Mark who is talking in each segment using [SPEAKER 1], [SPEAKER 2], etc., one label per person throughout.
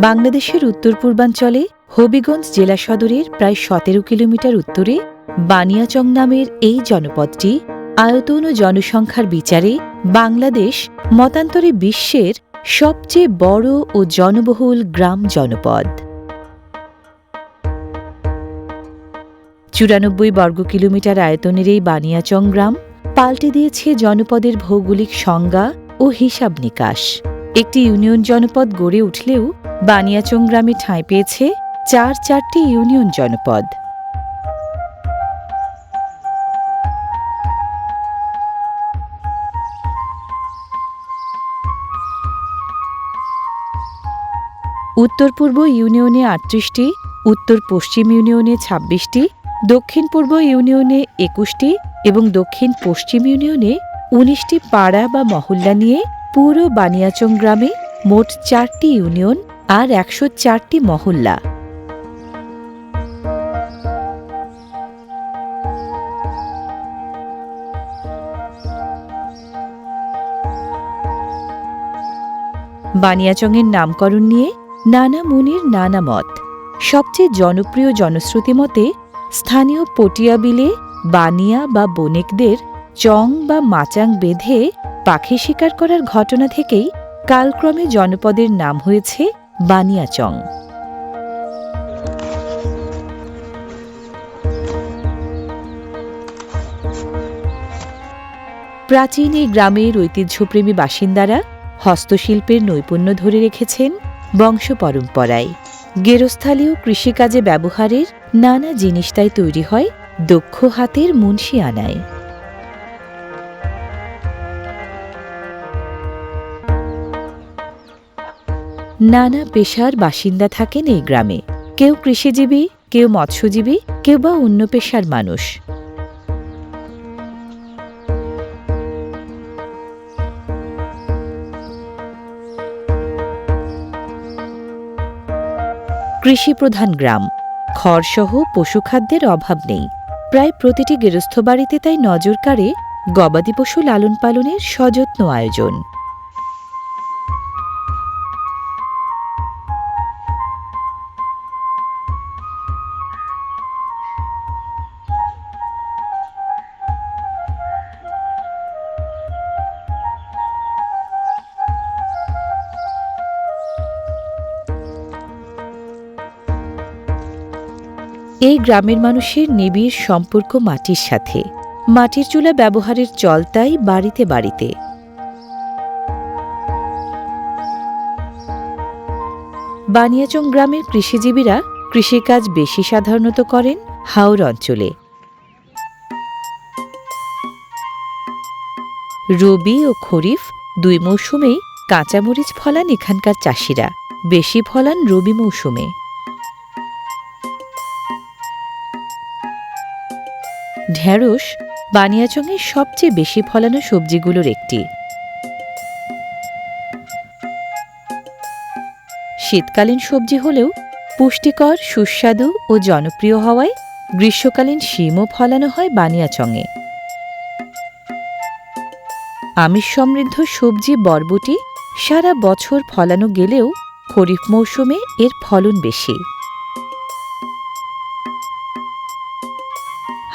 [SPEAKER 1] বাংলাদেশের উত্তর পূর্বাঞ্চলে হবিগঞ্জ জেলা সদরের প্রায় সতেরো কিলোমিটার উত্তরে বানিয়াচং নামের এই জনপদটি আয়তন ও জনসংখ্যার বিচারে বাংলাদেশ মতান্তরে বিশ্বের সবচেয়ে বড় ও জনবহুল গ্রাম জনপদ। চুরানব্বই বর্গ কিলোমিটার আয়তনের এই বানিয়াচং গ্রাম পাল্টে দিয়েছে জনপদের ভৌগোলিক সংজ্ঞা ও হিসাব নিকাশ। একটি ইউনিয়ন জনপদ গড়ে উঠলেও বানিয়াচং গ্রামে ঠাঁই পেয়েছে চার চারটি ইউনিয়ন জনপদ। উত্তর পূর্ব ইউনিয়নে আটত্রিশটি উত্তর পশ্চিম ইউনিয়নে ছাব্বিশটি দক্ষিণ পূর্ব ইউনিয়নে একুশটি এবং দক্ষিণ পশ্চিম ইউনিয়নে উনিশটি পাড়া বা মহল্লা নিয়ে পুরো বানিয়াচং গ্রামে মোট চারটি ইউনিয়ন আর একশো চারটি মহল্লা। বানিয়াচংয়ের নামকরণ নিয়ে নানা মুনির, নানা মত। সবচেয়ে জনপ্রিয় জনশ্রুতি মতে, স্থানীয় পটিয়া বিলে বানিয়া বা বণিকদের চং বা মাচাং বেঁধে পাখি শিকার করার ঘটনা থেকেই কালক্রমে জনপদের নাম হয়েছে বানিয়াচং। প্রাচীন এই গ্রামের ঐতিহ্যপ্রেমী বাসিন্দারা হস্তশিল্পের নৈপুণ্য ধরে রেখেছেন বংশ পরম্পরায়। গেরস্থালীয় কৃষিকাজে ব্যবহারের নানা জিনিসটাই তৈরি হয় দক্ষ হাতের মুন্সি নানা পেশার বাসিন্দা থাকেন এই গ্রামে। কেউ কৃষিজীবী, কেউ মৎস্যজীবী, কেউ বা অন্য পেশার মানুষ। কৃষিপ্রধান গ্রাম। খড়সহ পশুখাদ্যের অভাব নেই। প্রায় প্রতিটি গৃহস্থ বাড়িতে তাই নজর কাড়ে গবাদি পশু লালন পালনের সযত্ন আয়োজন। এই গ্রামের মানুষের নিবিড় সম্পর্ক মাটির সাথে। মাটির চুলা ব্যবহারের চল তাই বাড়িতে বাড়িতে। বানিয়াচং গ্রামের কৃষিজীবীরা কৃষিকাজ বেশি সাধারণত করেন হাওর অঞ্চলে। রবি ও খরিফ দুই মৌসুমেই কাঁচামরিচ ফলান এখানকার চাষিরা। বেশি ফলান রবি মৌসুমে। ঢেঁড়স, বানিয়াচংয়ের সবচেয়ে বেশি ফলানো সবজিগুলোর একটি। শীতকালীন সবজি হলেও পুষ্টিকর, সুস্বাদু ও জনপ্রিয় হওয়ায় গ্রীষ্মকালীন শিমও ফলানো হয় বানিয়াচংয়ে। আমিষ সমৃদ্ধ সবজি বরবটি সারা বছর ফলানো গেলেও খরিফ মৌসুমে এর ফলন বেশি।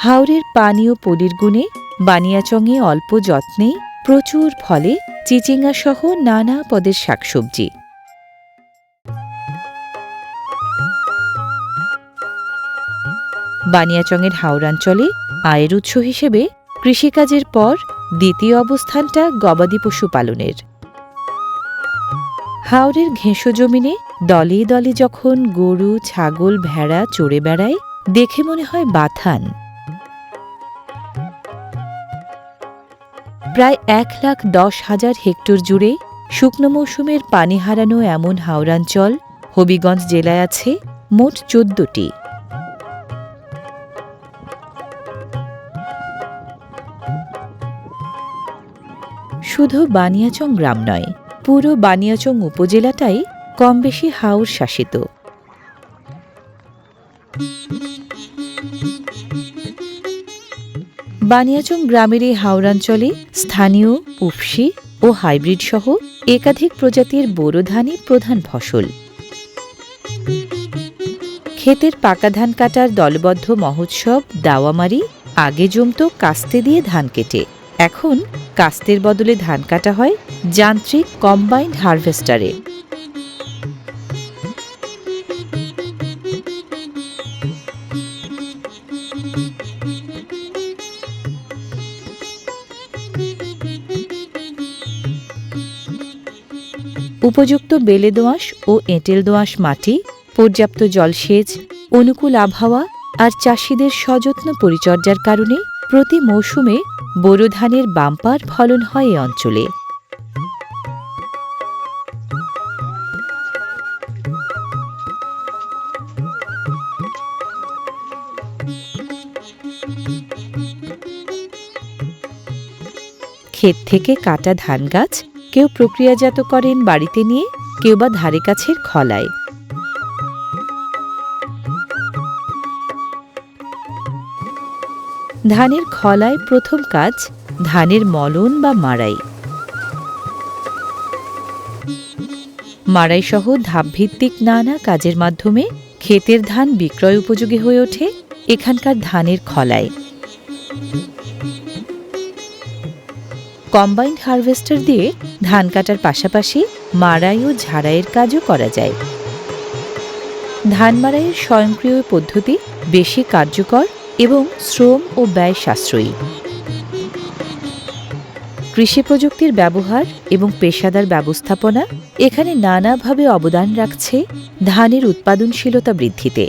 [SPEAKER 1] হাওরের পানীয় পলির গুণে, বানিয়াচংয়ে অল্প যত্নে, প্রচুর ফলে চিচিঙ্গা সহ নানা পদের শাকসবজি। বানিয়াচংয়ের হাওড়াঞ্চলে আয়ের উৎস হিসেবে কৃষিকাজের পর দ্বিতীয় অবস্থানটা গবাদি পশু পালনের। হাওরের ঘেঁষো জমিনে দলে দলে যখন গরু, ছাগল, ভেড়া, চড়ে বেড়ায়, দেখে মনে হয় বাথান। প্রায় এক লাখ দশ হাজার হেক্টর জুড়ে শুকনো মৌসুমের পানি হারানো এমন হাওড়াঞ্চল হবিগঞ্জ জেলায় আছে মোট চোদ্দটি। শুধু বানিয়াচং গ্রাম নয়, পুরো বানিয়াচং উপজেলাটাই কম বেশি হাওর শাসিত। বানিয়াচং গ্রামের এই হাওড়াঞ্চলে স্থানীয় উফসি ও হাইব্রিড সহ একাধিক প্রজাতির বোরো ধানই প্রধান ফসল। ক্ষেতের পাকা ধান কাটার দলবদ্ধ মহোৎসব দাওয়ামারি, আগে জমত কাস্তে দিয়ে ধান কেটে। এখন কাস্তের বদলে ধান কাটা হয় যান্ত্রিক কম্বাইন্ড হারভেস্টারে। উপযুক্ত বেলে দোআঁশ ও এঁটেল দোআঁশ মাটি, পর্যাপ্ত জলসেচ, অনুকূল আবহাওয়া আর চাষিদের সযত্ন পরিচর্যার কারণে প্রতি মৌসুমে বোরো ধানের বাম্পার ফলন হয় এ অঞ্চলে। ক্ষেত থেকে কাটা ধান গাছ কেউ প্রক্রিয়াজাত করেন বাড়িতে নিয়ে, কেউ বা ধারে কাছের খলায়। ধানের খলায় প্রথম কাজ ধানের মলন বা মাড়াই। সহ ধাপভিত্তিক নানা কাজের মাধ্যমে ক্ষেতের ধান বিক্রয় উপযোগী হয়ে ওঠে এখানকার ধানের খলায়। কম্বাইন্ড হারভেস্টার দিয়ে ধান কাটার পাশাপাশি মাড়াই ও ঝাড়াইয়ের কাজও করা যায়। ধান মাড়াইয়ের স্বয়ংক্রিয় পদ্ধতি বেশি কার্যকর এবং শ্রম ও ব্যয় সাশ্রয়ী। কৃষি প্রযুক্তির ব্যবহার এবং পেশাদার ব্যবস্থাপনা এখানে নানাভাবে অবদান রাখছে ধানের উৎপাদনশীলতা বৃদ্ধিতে।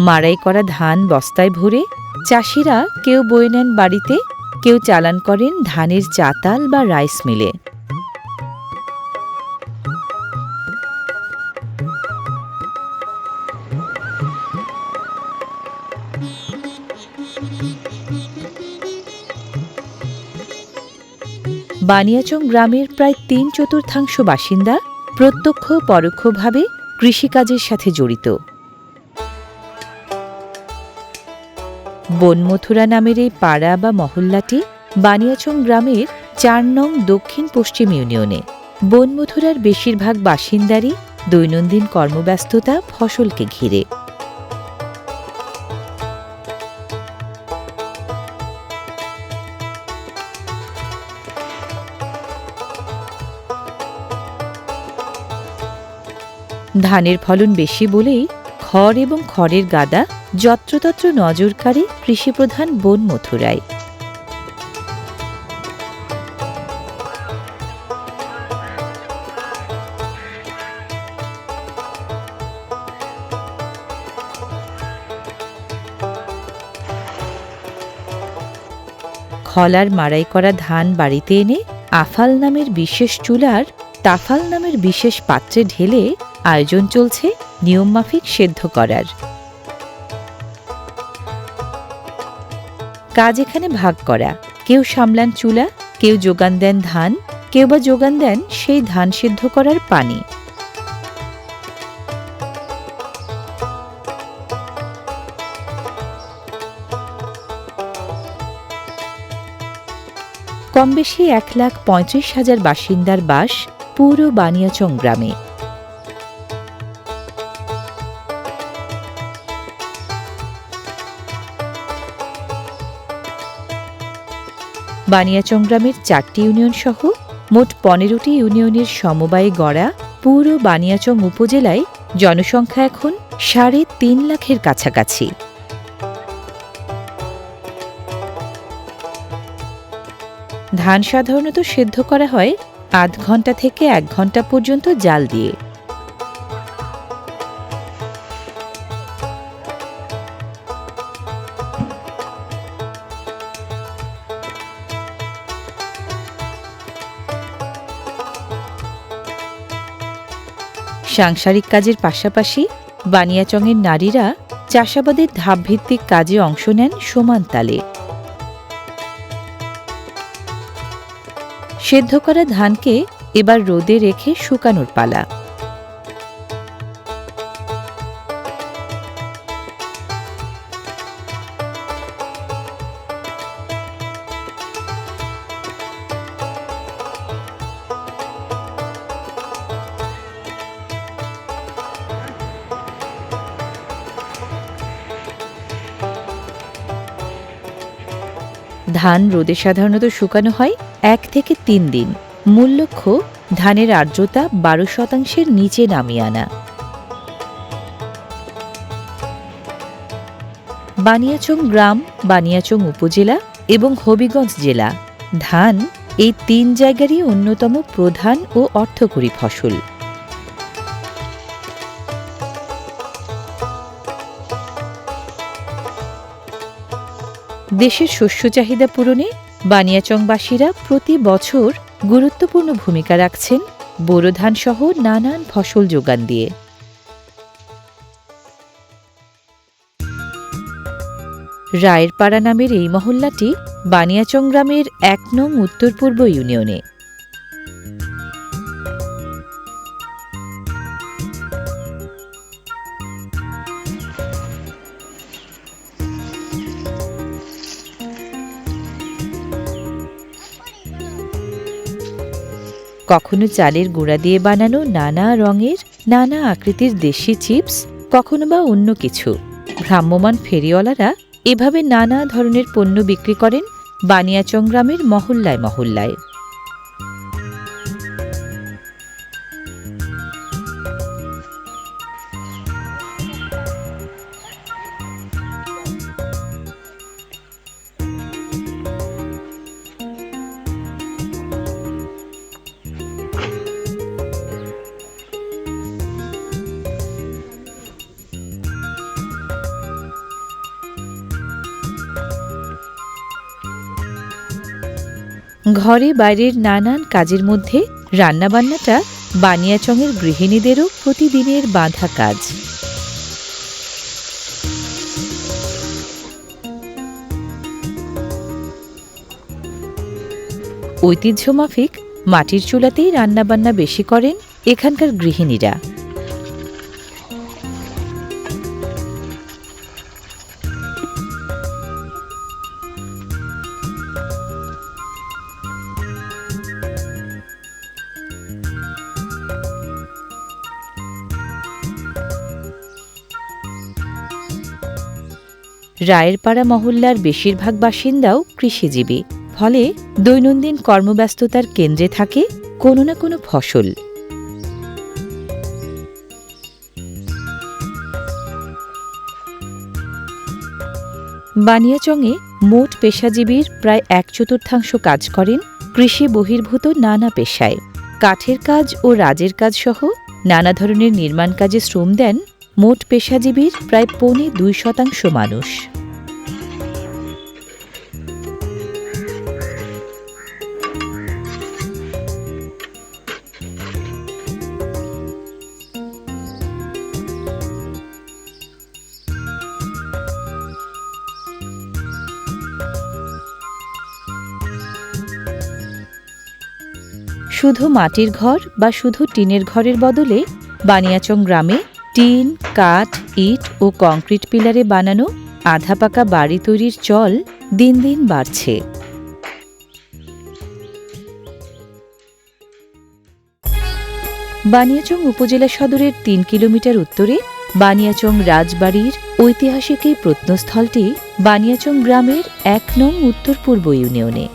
[SPEAKER 1] মাড়াই করা ধান বস্তায় ভরে চাষিরা কেউ বয়ে নেন বাড়িতে, কেউ চালান করেন ধানের চাতাল বা রাইস মিলে। বানিয়াচং গ্রামের প্রায় তিন চতুর্থাংশ বাসিন্দা প্রত্যক্ষ পরোক্ষভাবে কৃষিকাজের সাথে জড়িত। বনমথুরা নামের এই পাড়া বা মহল্লাটি বানিয়াচং গ্রামের চার নং দক্ষিণ পশ্চিম ইউনিয়নে। বনমথুরার বেশিরভাগ বাসিন্দারই দৈনন্দিন কর্মব্যস্ততা ফসলকে ঘিরে। ধানের ফলন বেশি বলেই খড় এবং খড়ের গাদা যত্রতত্র নজরকারী কৃষিপ্রধান বন মথুরায় খলার মাড়াই করা ধান বাড়িতে এনে আফাল নামের বিশেষ চুলার, তাফাল নামের বিশেষ পাত্রে ঢেলে আয়োজন চলছে নিয়মমাফিক সেদ্ধ করার। কাজ এখানে ভাগ করা। কেউ সামলান চুলা, কেউ যোগান দেন ধান, কেউ বা যোগান দেন সেই ধান সিদ্ধ করার পানি। কম বেশি এক লাখ পঁয়ত্রিশ হাজার বাসিন্দার বাস পুরো বানিয়াচং গ্রামে। বানিয়াচং গ্রামের চারটি ইউনিয়ন সহ মোট পনেরোটি ইউনিয়নের সমবায়ে গড়া পুরো বানিয়াচং উপজেলায় জনসংখ্যা এখন সাড়ে তিন লাখের কাছাকাছি। ধান সাধারণত সেদ্ধ করা হয় আধ ঘণ্টা থেকে এক ঘণ্টা পর্যন্ত জাল দিয়ে। সাংসারিক কাজের পাশাপাশি বানিয়াচংয়ের নারীরা চাষাবাদের ধাপভিত্তিক কাজে অংশ নেন সমান তালে। সেদ্ধ করা ধানকে এবার রোদে রেখে শুকানোর পালা। ধান রোদে সাধারণত শুকানো হয় এক থেকে তিন দিন। মূল লক্ষ্য, ধানের আর্দ্রতা বারো শতাংশের নিচে নামিয়ে আনা। বানিয়াচং গ্রাম, বানিয়াচং উপজেলা এবং হবিগঞ্জ জেলা। ধান এই তিন জায়গারই অন্যতম প্রধান ও অর্থকরী ফসল। দেশের শস্য চাহিদা পূরণে বানিয়াচংবাসীরা প্রতি বছর গুরুত্বপূর্ণ ভূমিকা রাখছেন বোরো ধান সহ নানান ফসল যোগান দিয়ে। রায়েরপাড়া নামের এই মহল্লাটি বানিয়াচং গ্রামের এক নং উত্তর পূর্ব ইউনিয়নে। কখনো চালের গুঁড়া দিয়ে বানানো নানা রঙের, নানা আকৃতির দেশি চিপস, কখনো বা অন্য কিছু। ভ্রাম্যমান ফেরিওয়ালারা এভাবে নানা ধরনের পণ্য বিক্রি করেন বানিয়াচং গ্রামের মহল্লায় মহল্লায়। ঘরে বাইরের নানান কাজের মধ্যে রান্নাবান্নাটা বানিয়াচংয়ের গৃহিণীদেরও প্রতিদিনের বাঁধা কাজ। ঐতিহ্যমাফিক মাটির চুলাতেই রান্নাবান্না বেশি করেন এখানকার গৃহিণীরা। রায়েরপাড়া মহল্লার বেশিরভাগ বাসিন্দাও কৃষিজীবী। ফলে দৈনন্দিন কর্মব্যস্ততার কেন্দ্রে থাকে কোনো না কোনো ফসল। বানিয়াচংয়ে মোট পেশাজীবীর প্রায় এক চতুর্থাংশ কাজ করেন কৃষি বহির্ভূত নানা পেশায়। কাঠের কাজ ও রাজের কাজ সহ নানা ধরনের নির্মাণ কাজে শ্রম দেন মোট পেশাজীবীর প্রায় পৌনে দুই শতাংশ মানুষ। শুধু মাটির ঘর বা শুধু টিনের ঘরের বদলে বানিয়াচং গ্রামে টিন, কাঠ, ইট ও কংক্রিট পিলারে বানানো আধা পাকা বাড়ি তৈরির চল দিন দিন বাড়ছে। বানিয়াচং উপজেলা সদরের তিন কিলোমিটার উত্তরে বানিয়াচং রাজবাড়ির ঐতিহাসিক এই প্রত্নস্থলটি বানিয়াচং গ্রামের এক নং উত্তর পূর্ব ইউনিয়নে।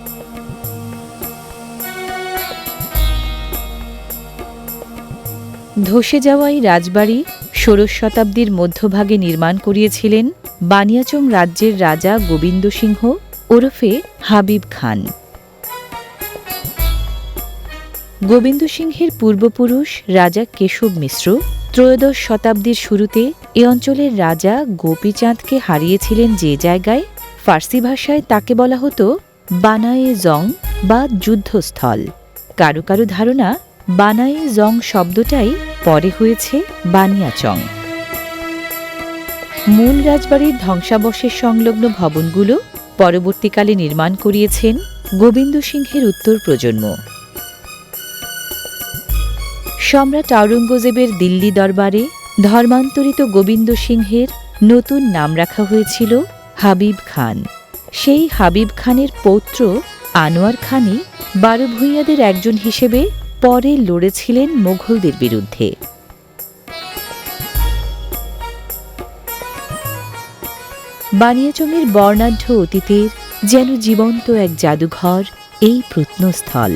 [SPEAKER 1] ধসে যাওয়া এই রাজবাড়ি ষোড়শ শতাব্দীর মধ্যভাগে নির্মাণ করিয়েছিলেন বানিয়াচং রাজ্যের রাজা গোবিন্দ সিংহ ওরফে হাবিব খান। গোবিন্দ সিংহের পূর্বপুরুষ রাজা কেশব মিশ্র ত্রয়োদশ শতাব্দীর শুরুতে এ অঞ্চলের রাজা গোপীচাঁদকে হারিয়েছিলেন যে জায়গায় ফার্সি ভাষায় তাকে বলা হতো বানায়ে জং বা যুদ্ধস্থল। কারও কারও ধারণা বানায়ে জং শব্দটাই পরে হয়েছে বানিয়াচং। মূল রাজবাড়ির ধ্বংসাবশেষ সংলগ্ন ভবনগুলো পরবর্তীকালে নির্মাণ করিয়েছেন গোবিন্দ সিংহের উত্তর প্রজন্ম। সম্রাট আওরঙ্গজেবের দিল্লি দরবারে ধর্মান্তরিত গোবিন্দ সিংহের নতুন নাম রাখা হয়েছিল হাবিব খান। সেই হাবিব খানের পৌত্র আনোয়ার খানই বারো ভূঁইয়াদের একজন হিসেবে পরে লড়েছিলেন মোঘলদের বিরুদ্ধে। বানিয়াচংয়ের বর্ণাঢ্য অতীতের যেন জীবন্ত এক জাদুঘর এই প্রত্নস্থল।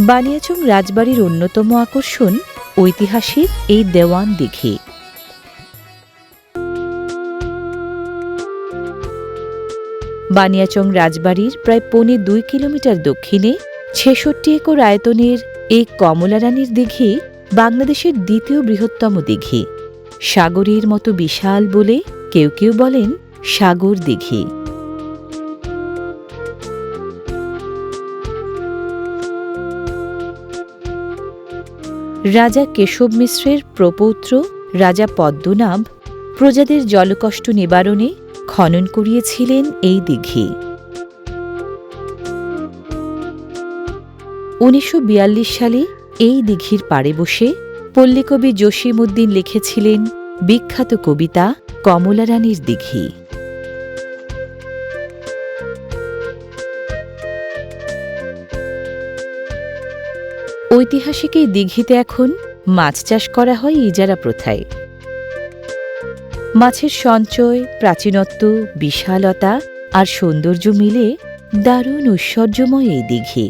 [SPEAKER 1] বানিয়াচং রাজবাড়ির অন্যতম আকর্ষণ ঐতিহাসিক এই দেওয়ান দিঘি। বানিয়াচং রাজবাড়ির প্রায় পৌনে দুই কিলোমিটার দক্ষিণে ছেষট্টি একর আয়তনের এই কমলারানীর দিঘি বাংলাদেশের দ্বিতীয় বৃহত্তম দিঘি। সাগরের মতো বিশাল বলে কেউ কেউ বলেন সাগর দিঘি। রাজা কেশব মিশ্রের প্রপৌত্র রাজা পদ্মনাভ প্রজাদের জলকষ্ট নিবারণে খনন করিয়েছিলেন এই দিঘি। উনিশশো সালে এই দিঘির পাড়ে বসে পল্লীকবি জসিম উদ্দিন লিখেছিলেন বিখ্যাত কবিতা কমলা রানীর দিঘি। ঐতিহাসিক এই দিঘিতে এখন মাছ চাষ করা হয় ইজারা প্রথায়। মাছের সঞ্চয়, প্রাচীনত্ব, বিশালতা আর সৌন্দর্য মিলে দারুণ ঐশ্বর্যময় এই দিঘি।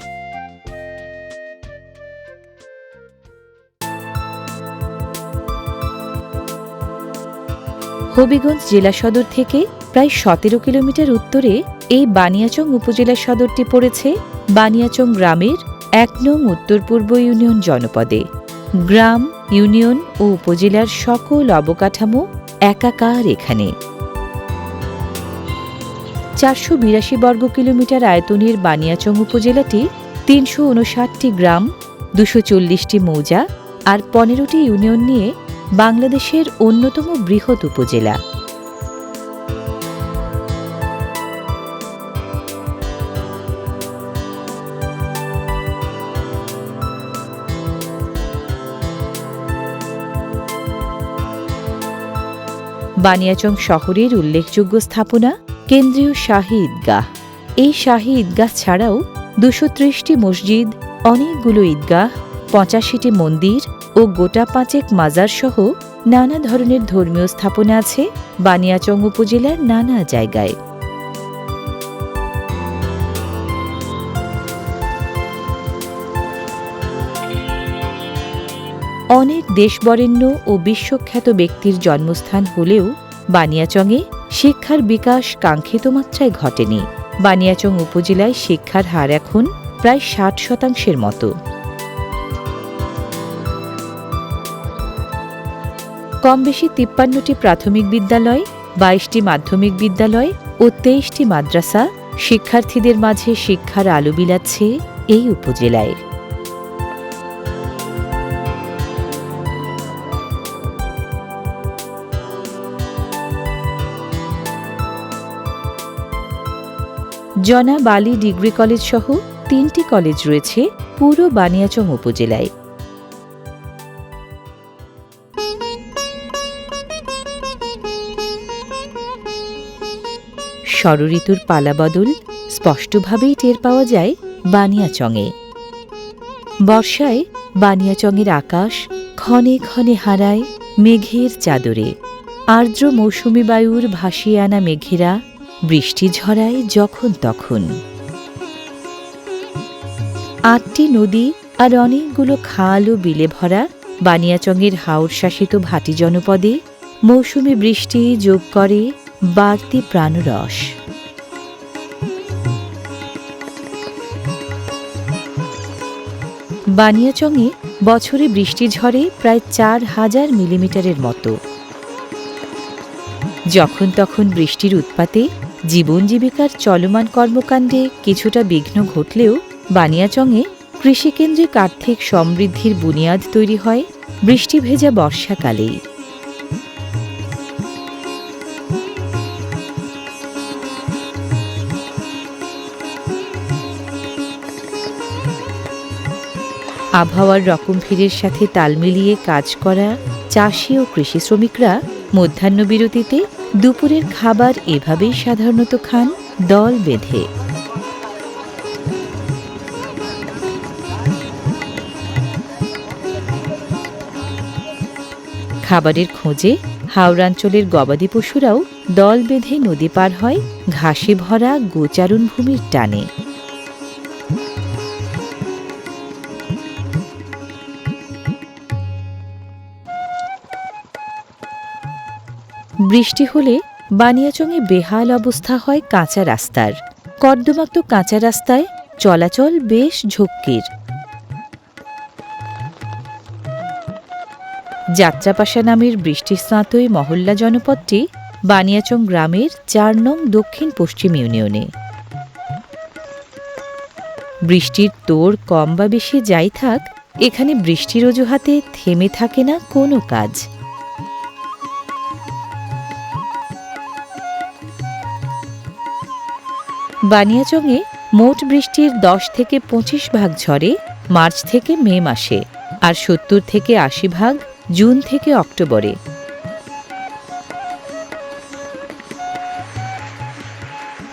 [SPEAKER 1] হবিগঞ্জ জেলা সদর থেকে প্রায় সতেরো কিলোমিটার উত্তরে এই বানিয়াচং উপজেলা সদরটি পড়েছে বানিয়াচং গ্রামের এক নং উত্তর পূর্ব ইউনিয়ন জনপদে। গ্রাম, ইউনিয়ন ও উপজেলার সকল অবকাঠামো একাকার এখানে। চারশো বিরাশি বর্গ কিলোমিটার আয়তনের বানিয়াচং উপজেলাটি তিনশো উনষাটটি গ্রাম, দুশো চল্লিশটি মৌজা আর পনেরোটি ইউনিয়ন নিয়ে বাংলাদেশের অন্যতম বৃহৎ উপজেলা। বানিয়াচং শহরের উল্লেখযোগ্য স্থাপনা কেন্দ্রীয় শাহী ঈদগাহ। এই শাহী ঈদগাহ ছাড়াও দুশো ত্রিশটি মসজিদ, অনেকগুলো ঈদগাহ, পঁচাশিটি মন্দির ও গোটা পাঁচেক মাজার সহ নানা ধরনের ধর্মীয় স্থাপনা আছে বানিয়াচং উপজেলার নানা জায়গায়। দেশবরেণ্য ও বিশ্বখ্যাত ব্যক্তির জন্মস্থান হলেও বানিয়াচংয়ে শিক্ষার বিকাশ কাঙ্ক্ষিত মাত্রায় ঘটেনি। বানিয়াচং উপজেলায় শিক্ষার হার এখন প্রায় ষাট শতাংশের মতো। কম বেশি তিপ্পান্নটি প্রাথমিক বিদ্যালয়, বাইশটি মাধ্যমিক বিদ্যালয় ও তেইশটি মাদ্রাসা শিক্ষার্থীদের মাঝে শিক্ষার আলো বিলাচ্ছে এই উপজেলায়। জনা বালি ডিগ্রি কলেজ সহ তিনটি কলেজ রয়েছে পুরো বানিয়াচং উপজেলায়। ষড়ঋতুর পালাবদল স্পষ্টভাবেই টের পাওয়া যায় বানিয়াচংয়ে। বর্ষায় বানিয়াচংয়ের আকাশ ক্ষণে ক্ষণে হারায় মেঘের চাদরে। আর্দ্র মৌসুমি বায়ুর ভাসিয়ে আনা মেঘেরা বৃষ্টি ঝরায় যখন তখন। আটটি নদী আর অনেকগুলো খাল ও বিলে ভরা বানিয়াচংয়ের হাওর শাসিত ভাটি জনপদে মৌসুমি বৃষ্টি যোগ করে বাড়তি প্রাণরস। বানিয়াচংয়ে বছরে বৃষ্টি ঝরে প্রায় চার হাজার মিলিমিটারের মতো। যখন তখন বৃষ্টির উৎপাতে জীবন জীবিকার চলমান কর্মকাণ্ডে কিছুটা বিঘ্ন ঘটলেও বানিয়াচংয়ে কৃষিকেন্দ্রিক আর্থিক সমৃদ্ধির বুনিয়াদ তৈরি হয় বৃষ্টি ভেজা বর্ষাকালেই। আবহাওয়ার রকম ভিড়ের সাথে তাল মিলিয়ে কাজ করা চাষি ও কৃষি শ্রমিকরা মধ্যাহ্ন বিরতিতে দুপুরের খাবার এভাবেই সাধারণত খান, দল বেঁধে। খাবারের খোঁজে হাওড়াঞ্চলের গবাদি পশুরাও দল বেঁধে নদী পার হয় ঘাসে ভরা গোচারণ ভূমির টানে। বৃষ্টি হলে বানিয়াচংয়ে বেহাল অবস্থা হয় কাঁচা রাস্তার। কর্দমাক্ত কাঁচা রাস্তায় চলাচল বেশ ঝক্কির। যাত্রাপাশা নামের বৃষ্টিস্নাত এই মহল্লা জনপদটি বানিয়াচং গ্রামের চার নং দক্ষিণ পশ্চিম ইউনিয়নে। বৃষ্টির তোর কম বা বেশি যাই থাক, এখানে বৃষ্টির অজুহাতে থেমে থাকে না কোনো কাজ। বানিয়াচংয়ে মোট বৃষ্টির দশ থেকে পঁচিশ ভাগ ঝরে মার্চ থেকে মে মাসে আর সত্তর থেকে আশি ভাগ জুন থেকে অক্টোবরে।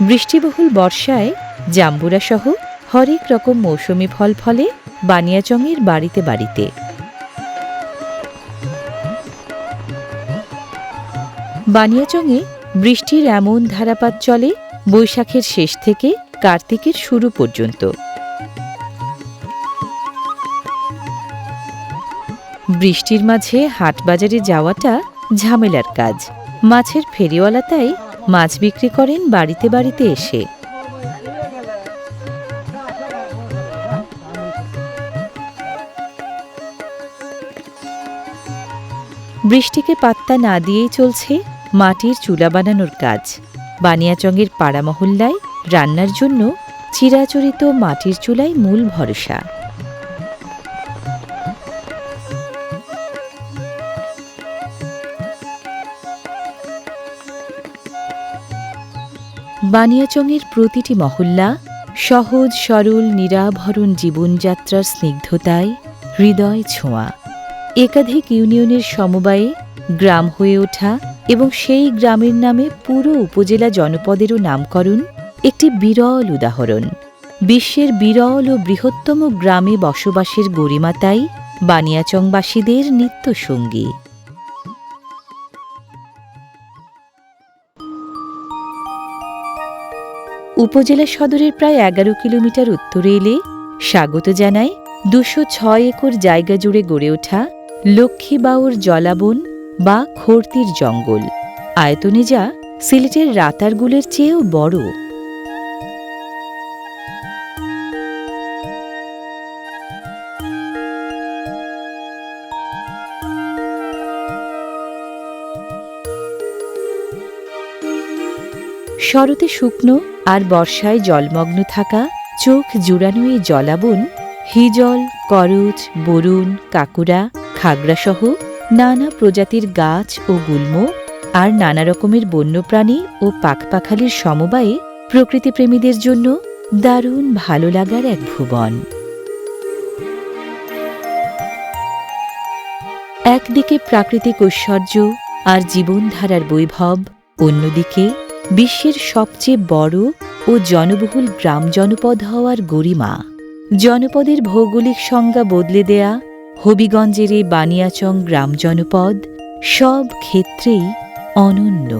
[SPEAKER 1] বৃষ্টিবহুল বর্ষায় জাম্বুরা সহ হরেক রকম মৌসুমি ফল ফলে বানিয়াচংয়ের বাড়িতে বাড়িতে। বানিয়াচংয়ে বৃষ্টির এমন ধারাপাত চলে বৈশাখের শেষ থেকে কার্তিকের শুরু পর্যন্ত। বৃষ্টির মাঝে হাটবাজারে যাওয়াটা ঝামেলার কাজ। মাছের ফেরিওয়ালা তাই মাছ বিক্রি করেন বাড়িতে বাড়িতে এসে। বৃষ্টিকে পাত্তা না দিয়েই চলছে মাটির চুলা বানানোর কাজ। বানিয়াচংয়ের পাড়া মহল্লায় রান্নার জন্য চিরাচরিত মাটির চুলাই মূল ভরসা। বানিয়াচংয়ের প্রতিটি মহল্লা সহজ, সরল, নিরাভরণ জীবনযাত্রার স্নিগ্ধতায় হৃদয় ছোঁয়া। একাধিক ইউনিয়নের সমবায়ে গ্রাম হয়ে ওঠা এবং সেই গ্রামের নামে পুরো উপজেলা জনপদেরও নামকরণ একটি বিরল উদাহরণ। বিশ্বের বিরল ও বৃহত্তম গ্রামে বসবাসের গরিমাতাই বানিয়াচংবাসীদের নিত্য সঙ্গী উপজেলা সদরের প্রায় এগারো কিলোমিটার উত্তরে এলে স্বাগত জানায় দুশো ছয় একর জায়গা জুড়ে গড়ে ওঠা লক্ষ্মীবাউর জলাবন বা খর্তির জঙ্গল। আয়তনে যা সিলেটের রাতারগুলের চেয়েও বড়। শরতে শুকনো আর বর্ষায় জলমগ্ন থাকা চোখ জুড়ানো এই জলাবন, হিজল, করচ, বরুণ কাকুরা খাগড়াসহ নানা প্রজাতির গাছ ও গুল্ম আর নানা রকমের বন্যপ্রাণী ও পাখপাখালির সমবায়ে প্রকৃতিপ্রেমীদের জন্য দারুণ ভালো লাগার এক ভুবন। একদিকে প্রাকৃতিক ঐশ্বর্য আর জীবনধারার বৈভব, অন্যদিকে বিশ্বের সবচেয়ে বড় ও জনবহুল গ্রাম জনপদ হওয়ার গরিমা। জনপদের ভৌগোলিক সংজ্ঞা বদলে দেয়া হবিগঞ্জের এই বানিয়াচং গ্রাম জনপদ সব ক্ষেত্রেই অনন্য।